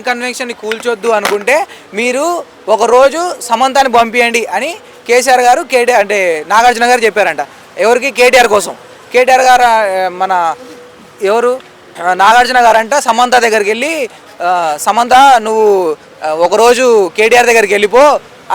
ఎన్ కన్వెన్షన్ని కూల్చొద్దు అనుకుంటే మీరు ఒకరోజు సమంతాన్ని పంపించండి అని కేసీఆర్ గారు కేటీఆర్ అంటే నాగార్జున గారు చెప్పారంట. ఎవరికి? కేటీఆర్ కోసం. కేటీఆర్ గారు మన ఎవరు? నాగార్జున గారు అంట సమంత దగ్గరికి వెళ్ళి సమంత నువ్వు ఒకరోజు కేటీఆర్ దగ్గరికి వెళ్ళిపో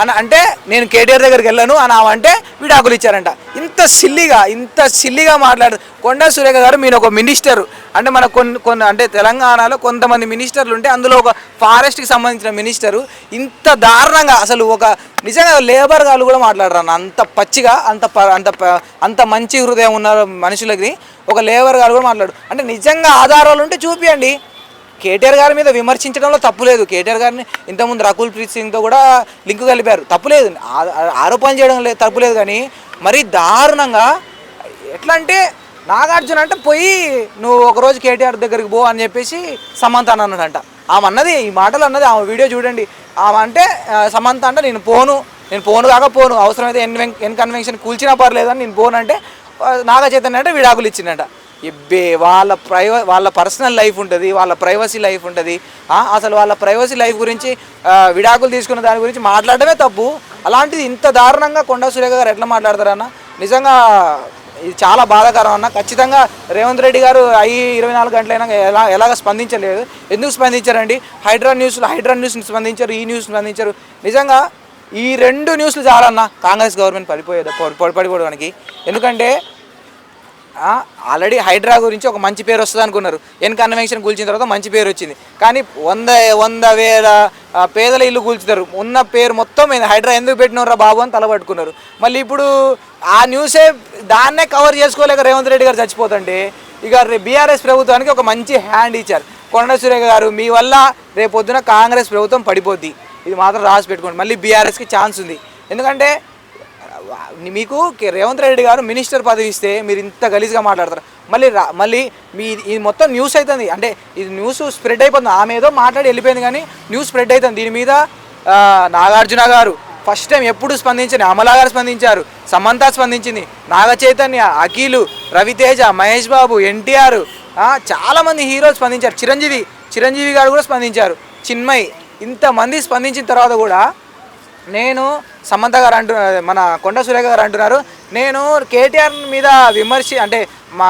అని అంటే నేను కేటీఆర్ దగ్గరికి వెళ్ళను అని అంటే విడాకులు ఇచ్చారంట. ఇంత సిల్లిగా ఇంత సిల్లిగా మాట్లాడు కొండా సురేఖ గారు మీరు ఒక మినిస్టర్. అంటే మన కొన్ని కొన్ని అంటే తెలంగాణలో కొంతమంది మినిస్టర్లు ఉంటే అందులో ఒక ఫారెస్ట్కి సంబంధించిన మినిస్టరు. ఇంత దారుణంగా అసలు ఒక నిజంగా లేబర్ గారు కూడా మాట్లాడరు అన్న అంత పచ్చిగా అంత ప- అంత అంత మంచి హృదయం ఉన్న మనుషులకి ఒక లేబర్ గారు కూడా మాట్లాడు. అంటే నిజంగా ఆధారాలు ఉంటే చూపియండి. కేటీఆర్ గారి మీద విమర్శించడంలో తప్పు లేదు. కేటీఆర్ గారిని ఇంతకుముందు రకుల్ ప్రీత్ సింగ్తో కూడా లింక్ కలిపారు. తప్పు లేదు. ఆరోపణలు ఆరోపణ చేయడం లేదు తప్పు లేదు కానీ మరీ దారుణంగా ఎట్లా అంటే నాగార్జున అంటే పోయి నువ్వు ఒకరోజు కేటీఆర్ దగ్గరికి పో అని చెప్పేసి సమంత అని అన్నాడంట. ఆమె అన్నది ఈ మాటలు అన్నది ఆమె వీడియో చూడండి. ఆమె అంటే సమంత అంటే నేను పోను నేను పోను కాక పోను. అవసరమైతే ఎన్ ఎన్ కన్వెన్షన్ కూల్చినా పర్లేదు అని నేను పోను అంటే ఆ, నాగ చైతన్య అంటే విడాకులు ఇచ్చిందంట. ఇబ్బే వాళ్ళ ప్రైవ వాళ్ళ పర్సనల్ లైఫ్ ఉంటుంది వాళ్ళ ప్రైవసీ లైఫ్ ఉంటుంది. అసలు వాళ్ళ ప్రైవసీ లైఫ్ గురించి విడాకులు తీసుకున్న దాని గురించి మాట్లాడడమే తప్పు. అలాంటిది ఇంత దారుణంగా కొండా సురేఖ గారు ఎట్లా మాట్లాడతారన్న నిజంగా ఇది చాలా బాధాకరం అన్న. ఖచ్చితంగా రేవంత్ రెడ్డి గారు అయ్యి ఇరవై నాలుగు గంటలైనా ఎలా ఎలాగ స్పందించలేదు. ఎందుకు స్పందించారండి? హైడ్రా న్యూస్లో హైడ్రా న్యూస్ని స్పందించారు ఈ న్యూస్ స్పందించారు. నిజంగా ఈ రెండు న్యూస్లు చాలన్న కాంగ్రెస్ గవర్నమెంట్ పడిపోయేది పడిపోవడానికి. ఎందుకంటే ఆల్రెడీ హైడ్రా గురించి ఒక మంచి పేరు వస్తుంది అనుకున్నారు. ఎన్ కన్వెన్షన్ కూల్చిన తర్వాత మంచి పేరు వచ్చింది. కానీ వంద వంద వేల పేదల ఇల్లు కూల్చుతారు ఉన్న పేరు మొత్తం హైడ్రా ఎందుకు పెట్టినారా బాబు అని తలపట్టుకున్నారు మళ్ళీ ఇప్పుడు ఆ న్యూసే దాన్నే కవర్ చేసుకోలేక రేవంత్ రెడ్డి గారు చచ్చిపోతుంటే ఇక బీఆర్ఎస్ ప్రభుత్వానికి ఒక మంచి హ్యాండ్ ఇచ్చారు. కొండ సురేఖ గారు మీ వల్ల రేపొద్దున కాంగ్రెస్ ప్రభుత్వం పడిపోద్ది. ఇది మాత్రం రాసి పెట్టుకోండి. మళ్ళీ బీఆర్ఎస్కి ఛాన్స్ ఉంది. ఎందుకంటే మీకు రేవంత్ రెడ్డి గారు మినిస్టర్ పదవి ఇస్తే మీరు ఇంత గలీజ్గా మాట్లాడతారు. మళ్ళీ రా మళ్ళీ మీ ఇది మొత్తం న్యూస్ అవుతుంది అంటే ఇది న్యూస్ స్ప్రెడ్ అయిపోతుంది. ఆమె ఏదో మాట్లాడి వెళ్ళిపోయింది కానీ న్యూస్ స్ప్రెడ్ అవుతుంది దీని మీద నాగార్జున గారు ఫస్ట్ టైం ఎప్పుడు స్పందించని అమలా గారు స్పందించారు. సమంత స్పందించింది. నాగ చైతన్య అఖిలు రవితేజ మహేష్ బాబు ఎన్టీఆర్ చాలామంది హీరోలు స్పందించారు. చిరంజీవి చిరంజీవి గారు కూడా స్పందించారు. చిన్మయ్ ఇంతమంది స్పందించిన తర్వాత కూడా నేను సమంత గారు అంటు మన కొండ సురేఖ గారు అంటున్నారు. నేను కేటీఆర్ మీద విమర్శ అంటే మా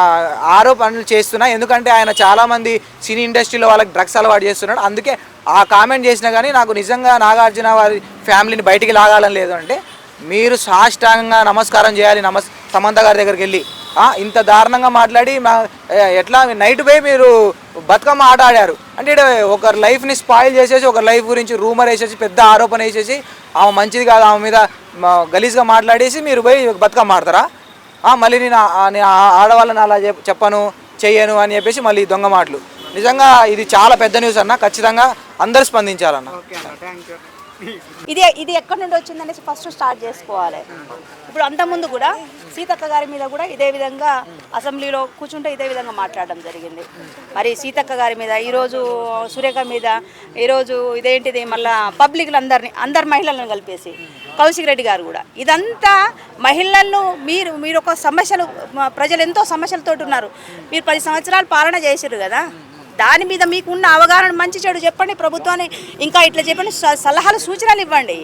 ఆరోపణలు చేస్తున్నా. ఎందుకంటే ఆయన చాలామంది సినీ ఇండస్ట్రీలో వాళ్ళకి డ్రగ్స్ అలవాటు చేస్తున్నాడు. అందుకే ఆ కామెంట్ చేసినా కానీ నాకు నిజంగా నాగార్జున వారి ఫ్యామిలీని బయటికి లాగాలని లేదు అంటే మీరు సాష్టాంగంగా నమస్కారం చేయాలి నమస్ సమంత గారి దగ్గరికి వెళ్ళి. ఇంత దారుణంగా మాట్లాడి మా ఎట్లా నైట్ పోయి మీరు బతుకమ్మ ఆట ఆడారు. అంటే ఇక్కడ ఒకరి లైఫ్ని స్పాయిల్ చేసేసి ఒకరి లైఫ్ గురించి రూమర్ వేసేసి పెద్ద ఆరోపణ వేసేసి ఆమె మంచిది కాదు ఆమె మీద గలీజ్గా మాట్లాడేసి మీరు పోయి బతుకమ్మ ఆడతారా? మళ్ళీ నేను నేను ఆడవాళ్ళని అలా చెప్పను చెయ్యను అని చెప్పేసి మళ్ళీ దొంగ మాటలు. నిజంగా ఇది చాలా పెద్ద న్యూస్ అన్న ఖచ్చితంగా అందరు స్పందించాలన్న. ఇది ఇది ఎక్కడి నుండి వచ్చిందనేసి ఫస్ట్ స్టార్ట్ చేసుకోవాలి. ఇప్పుడు అంతకుముందు కూడా సీతక్క గారి మీద కూడా ఇదే విధంగా అసెంబ్లీలో కూర్చుంటే ఇదే విధంగా మాట్లాడడం జరిగింది. మరి సీతక్క గారి మీద ఈరోజు సురేఖ మీద ఈరోజు ఇదేంటిది మళ్ళా పబ్లిక్లు అందరిని అందరు మహిళలను కలిపేసి కౌశిక్ రెడ్డి గారు కూడా. ఇదంతా మహిళలను మీరు మీరు ఒక సమస్యలు ప్రజలు ఎంతో సమస్యలతో ఉన్నారు. మీరు పది సంవత్సరాలు పాలన చేసారు కదా. దాని మీద మీకు ఉన్న అవగాహన మంచి చెడు చెప్పండి ప్రభుత్వాన్ని. ఇంకా ఇట్లా చెప్పండి సలహాలు సూచనలు ఇవ్వండి.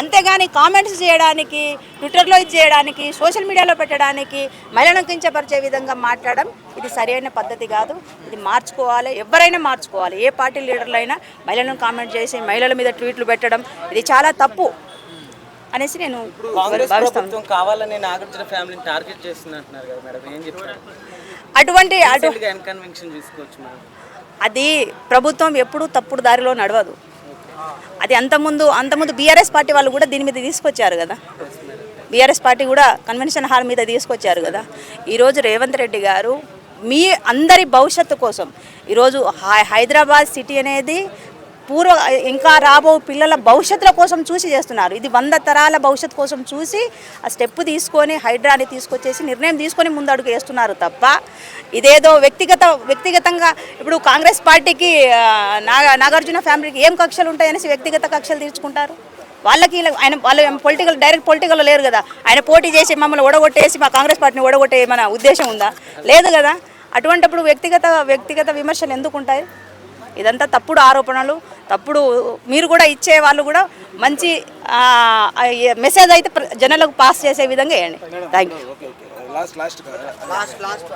అంతేగాని కామెంట్స్ చేయడానికి ట్విట్టర్లో ఇది చేయడానికి సోషల్ మీడియాలో పెట్టడానికి మహిళలను కించపరిచే విధంగా మాట్లాడడం ఇది సరైన పద్ధతి కాదు. ఇది మార్చుకోవాలి ఎవరైనా మార్చుకోవాలి. ఏ పార్టీ లీడర్లైనా మహిళలను కామెంట్ చేసి మహిళల మీద ట్వీట్లు పెట్టడం ఇది చాలా తప్పు అనేసి నేను ప్రభుత్వం కావాలని నాగార్జున ఫ్యామిలీని టార్గెట్ కదా మేడం. ఏం చెప్తారు? అటువంటి అటు రీసెంట్గా ఎన్కన్వెన్షన్ తీసుకోవచ్చు మేడం. అది ప్రభుత్వం ఎప్పుడూ తప్పుడు దారిలో నడవదు. అది అంతకుముందు అంతకుముందు బీఆర్ఎస్ పార్టీ వాళ్ళు కూడా దీని మీద తీసుకొచ్చారు కదా. బీఆర్ఎస్ పార్టీ కూడా కన్వెన్షన్ హాల్ మీద తీసుకొచ్చారు కదా. ఈరోజు రేవంత్ రెడ్డి గారు మీ అందరి భవిష్యత్తు కోసం ఈరోజు హై- హైదరాబాద్ సిటీ అనేది పూర్వ ఇంకా రాబో పిల్లల భవిష్యత్తుల కోసం చూసి చేస్తున్నారు. ఇది వంద తరాల భవిష్యత్తు కోసం చూసి ఆ స్టెప్ తీసుకొని హైడ్రాని తీసుకొచ్చేసి నిర్ణయం తీసుకొని ముందడుగు వేస్తున్నారు తప్ప ఇదేదో వ్యక్తిగత వ్యక్తిగతంగా ఇప్పుడు కాంగ్రెస్ పార్టీకి నాగ నాగార్జున ఫ్యామిలీకి ఏం కక్షలు ఉంటాయనేసి వ్యక్తిగత కక్షలు తీర్చుకుంటారు? వాళ్ళకి ఆయన వాళ్ళు పొలిటికల్ డైరెక్ట్ పొలిటికల్లో లేరు కదా. ఆయన పోటీ చేసి మమ్మల్ని ఓడగొట్టేసి మా కాంగ్రెస్ పార్టీని ఓడగొట్టే మన ఉద్దేశం ఉందా? లేదు కదా. అటువంటిప్పుడు వ్యక్తిగత వ్యక్తిగత విమర్శలు ఎందుకు ఉంటాయి? ఇదంతా తప్పుడు ఆరోపణలు తప్పుడు మీరు కూడా ఇచ్చే వాళ్ళు కూడా మంచి మెసేజ్ అయితే జనాలకు పాస్ చేసే విధంగా వేయండి థ్యాంక్ యూ లాస్ట్ లాస్ట్